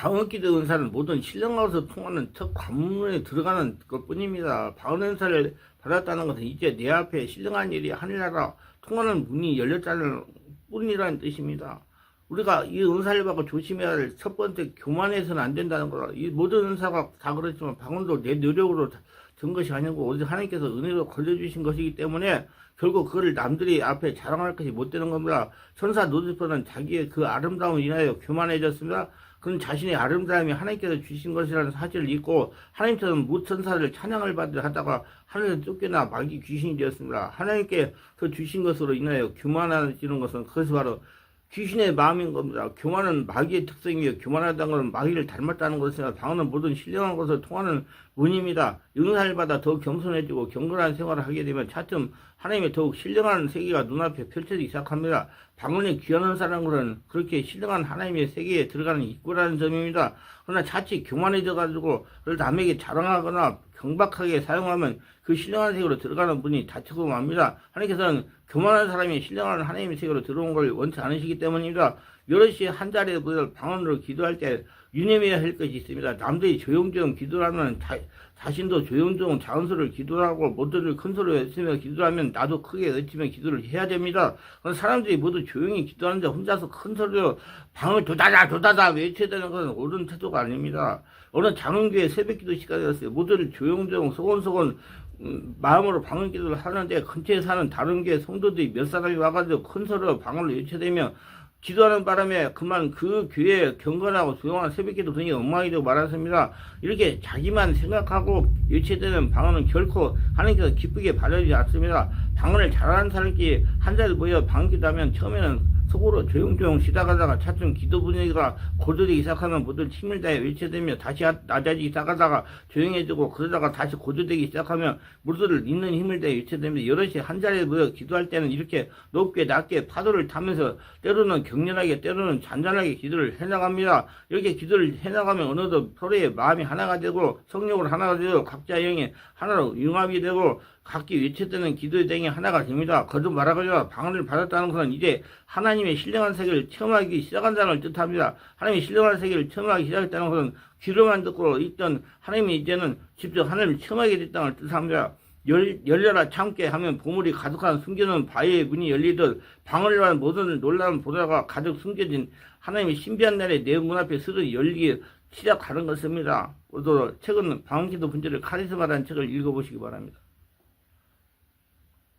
방언기도 은사는 모든 신령하고서 통하는 첫 관문에 들어가는 것 뿐입니다. 방언 은사를 받았다는 것은 이제 내 앞에 신령한 일이 하늘나라 통하는 문이 열렸다는 뿐이라는 뜻입니다. 우리가 이 은사를 받고 조심해야 할 첫 번째 교만해서는 안 된다는 거라. 이 모든 은사가 다 그렇지만 방언도 내 노력으로 된 것이 아니고 오직 하나님께서 은혜로 걸려주신 것이기 때문에 결국 그거를 남들이 앞에 자랑할 것이 못 되는 겁니다. 천사 노드표는 자기의 그 아름다움을 인하여 교만해졌습니다. 그는 자신의 아름다움이 하나님께서 주신 것이라는 사실을 잊고 하나님처럼 무천사를 찬양을 받으려 하다가 하늘에서 쫓겨나 마귀 귀신이 되었습니다. 하나님께서 주신 것으로 인하여 교만해지는 것은 그것이 바로 귀신의 마음인 겁니다. 교만은 마귀의 특성이며 교만하다는 것은 마귀를 닮았다는 것이나 방언은 모든 신령한 것을 통하는 문입니다. 은사를 받아 더욱 겸손해지고 경건한 생활을 하게 되면 차츰 하나님의 더욱 신령한 세계가 눈앞에 펼쳐지기 시작합니다. 방언이 귀한 사람은 것은 그렇게 신령한 하나님의 세계에 들어가는 입구라는 점입니다. 그러나 자칫 교만해져가지고 그걸 남에게 자랑하거나 경박하게 사용하면 그 신령한 세계로 들어가는 문이 닫히고 맙니다. 하나님께서는 교만한 사람이 신령한 하나님의 세계로 들어온 걸 원치 않으시기 때문입니다. 여럿이 한 자리에 모여 방언으로 기도할 때 유념해야 할 것이 있습니다. 남들이 조용조용 기도를 하면 자, 자신도 조용조용 작은 소리를 기도하고 모두를 큰 소리로 외치며 기도하면 나도 크게 외치며 기도를 해야 됩니다. 사람들이 모두 조용히 기도하는데 혼자서 큰 소리로 방을 도다다 도다다 외쳐야 되는 것은 옳은 태도가 아닙니다. 어느 장흥교회 새벽기도 시간이었어요. 모두를 조용조용 소곤소곤 음, 마음으로 방언 기도를 하는데 근처에 사는 다른 교회 성도들이 몇 사람이 와가지고 큰 소리로 방언을 외쳐대며 기도하는 바람에 그만 그 교회에 경건하고 조용한 새벽기도 분위기 엉망이 되고 말았습니다. 이렇게 자기만 생각하고 유치되는 방언은 결코 하나님께서 기쁘게 받아주지 않습니다. 방언을 잘하는 사람끼리 한 자리 모여 방기도 하면 처음에는 속으로 조용조용 시작하다가 차츰 기도 분위기가 고조되기 시작하면 모두 힘을 다해 외쳐대며 다시 하- 낮아지기 시작하다가 조용해지고 그러다가 다시 고조되기 시작하면 모두를 있는 힘을 다해 외쳐대며 여럿이 한 자리에 모여 기도할 때는 이렇게 높게 낮게 파도를 타면서 때로는 격렬하게 때로는 잔잔하게 기도를 해나갑니다. 이렇게 기도를 해나가면 어느덧 서로의 마음이 하나가 되고 성령으로 하나가 되고 각자의 영이 하나로 융합이 되고 각기 외쳐되는 기도의 댕이 하나가 됩니다. 거듭 말하거나 방언을 받았다는 것은 이제 하나님의 신령한 세계를 체험하기 시작한다는 걸 뜻합니다. 하나님의 신령한 세계를 체험하기 시작했다는 것은 귀로만 듣고 있던 하나님이 이제는 직접 하나님을 체험하게 됐다는 걸 뜻합니다. 열, 열려라 참게 하면 보물이 가득한 숨겨놓은 바위의 문이 열리듯 방을 위한 모든 놀라운 보다가 가득 숨겨진 하나님의 신비한 날에 내 문 앞에 스르 열리기 시작하는 것입니다. 모두 책은 방기도 분절의 카리스마라는 책을 읽어보시기 바랍니다.